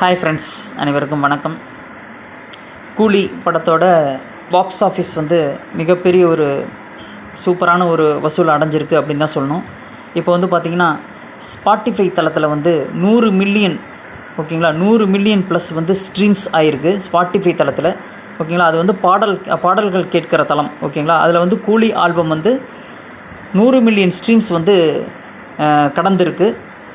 Hi friends அனைவருக்கும் வணக்கம். கூலி படத்தோட பாக்ஸ் ஆஃபீஸ் வந்து மிகப்பெரிய ஒரு சூப்பரான ஒரு வசூல் அடைஞ்சிருக்கு அப்படின்னு தான் சொல்லணும். இப்போ வந்து பார்த்திங்கன்னா ஸ்பாட்டிஃபை தளத்தில் வந்து நூறு மில்லியன் ஓகேங்களா நூறு மில்லியன் ப்ளஸ் வந்து ஸ்ட்ரீம்ஸ் ஆகிருக்கு ஸ்பாட்டிஃபை தளத்தில் ஓகேங்களா அது வந்து பாடல் பாடல்கள் கேட்கிற தளம் ஓகேங்களா அதில் வந்து கூலி ஆல்பம் வந்து நூறு மில்லியன் ஸ்ட்ரீம்ஸ் வந்து கடந்திருக்கு.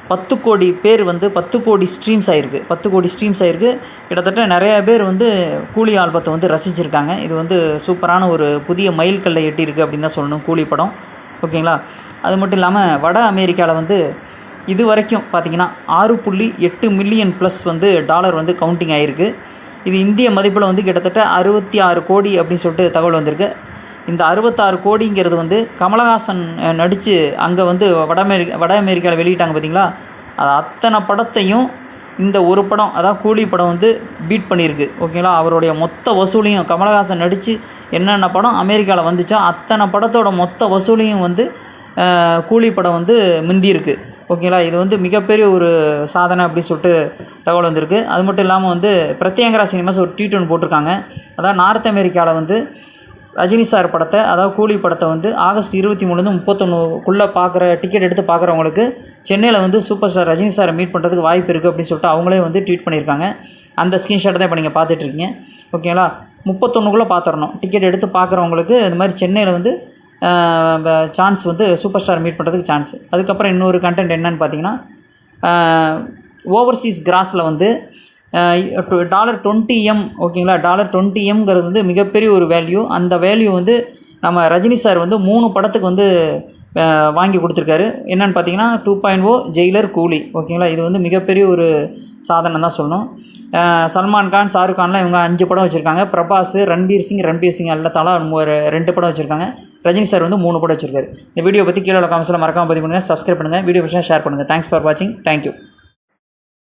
பத்து கோடி பேர் வந்து பத்து கோடி ஸ்ட்ரீம்ஸ் ஆகிருக்கு பத்து கோடி ஸ்ட்ரீம்ஸ் ஆகிருக்கு கிட்டத்தட்ட நிறைய பேர் வந்து கூலி ஆல்பத்தை வந்து ரசிச்சிருக்காங்க. இது வந்து சூப்பரான ஒரு புதிய மைல்கல்லை எட்டியிருக்கு அப்படின்னு தான் சொல்லணும் கூலி படம். ஓகேங்களா? அது மட்டும் இல்லாமல் வட அமெரிக்காவில் வந்து இது வரைக்கும் பார்த்திங்கன்னா ஆறு புள்ளி எட்டு மில்லியன் ப்ளஸ் வந்து டாலர் வந்து கவுண்டிங் ஆகிருக்கு இது இந்திய மதிப்பில் வந்து கிட்டத்தட்ட அறுபத்தி ஆறு கோடி அப்படின்னு சொல்லிட்டு தகவல் வந்திருக்கு. இந்த அறுபத்தாறு கோடிங்கிறது வந்து கமலஹாசன் நடித்து அங்கே வந்து வட அமெரிக்கா வட அமெரிக்காவில் வெளியிட்டாங்க பார்த்தீங்களா அது அத்தனை படத்தையும் இந்த ஒரு படம் அதாவது கூலி படம் வந்து பீட் பண்ணியிருக்கு. ஓகேங்களா? அவருடைய மொத்த வசூலையும் கமலஹாசன் நடித்து என்னென்ன படம் அமெரிக்காவில் வந்துச்சோ அத்தனை படத்தோட மொத்த வசூலையும் வந்து கூலி படம் வந்து முந்தியிருக்கு. ஓகேங்களா? இது வந்து மிகப்பெரிய ஒரு சாதனை அப்படின்னு சொல்லிட்டு தகவல் வந்திருக்கு. அது மட்டும் இல்லாமல் வந்து பிரத்யங்கரா சினிமாஸ் ஒரு ட்வீட் ஒன்று போட்டிருக்காங்க. அதாவது நார்த் அமெரிக்காவில் வந்து ரஜினி சார் படத்தை அதாவது கூலி படத்தை வந்து ஆகஸ்ட் இருபத்தி மூணுலேருந்து முப்பத்தொன்னுக்குள்ளே பார்க்குற டிக்கெட் எடுத்து பார்க்குறவங்களுக்கு சென்னையில் வந்து சூப்பர் ஸ்டார் ரஜினி சாரை மீட் பண்ணுறதுக்கு வாய்ப்பு இருக்குது அப்படின்னு சொல்லிட்டு அவங்களே வந்து ட்வீட் பண்ணியிருக்காங்க. அந்த ஸ்க்ரீன்ஷாட் தான் இப்போ நீங்கள் பார்த்துட்ருக்கீங்க. ஓகேங்களா முப்பத்தொன்னுக்குள்ளே பார்த்துடணும் டிக்கெட் எடுத்து பார்க்குறவங்களுக்கு இந்த மாதிரி சென்னையில் வந்து சான்ஸ் வந்து சூப்பர் ஸ்டார் மீட் பண்ணுறதுக்கு சான்ஸ் அதுக்கப்புறம் இன்னொரு கண்டென்ட் என்னன்னு பார்த்தீங்கன்னா ஓவர்சீஸ் கிராஸில் வந்து டாலர் டுவெண்ட்டி எம் ஓகேங்களா? டாலர் டுவெண்ட்டி எம்ங்கிறது வந்து மிகப்பெரிய ஒரு வேல்யூ அந்த வேல்யூ வந்து நம்ம ரஜினி சார் வந்து மூணு படத்துக்கு வந்து வாங்கி கொடுத்துருக்காரு. என்னென்னு பார்த்தீங்கன்னா டூ பாயிண்ட் ஓ ஜெயிலர் கூலி ஓகேங்களா? இது வந்து மிகப்பெரிய ஒரு சாதனை தான் சொல்லணும். சல்மான் கான் ஷாருக் கான்லாம் இவங்க அஞ்சு படம் வச்சுருக்காங்க. பிரபாஸ் ரன்பீர் சிங் ரன்பீர் சிங் எல்லாம் தலா ஒரு ரெண்டு படம் வச்சுருக்காங்க. ரஜினி சார் வந்து மூணு படம் வச்சுருக்காரு. இந்த வீடியோ பற்றி கீழே காமெண்ட்ஸில் மறக்காம பதிவு பண்ணுங்கள் சப்ஸ்கிரைப் பண்ணுங்கள் வீடியோ பிடிச்சா ஷேர் பண்ணுங்கள் தேங்க்ஸ் ஃபார் வாட்சிங் தேங்க்யூ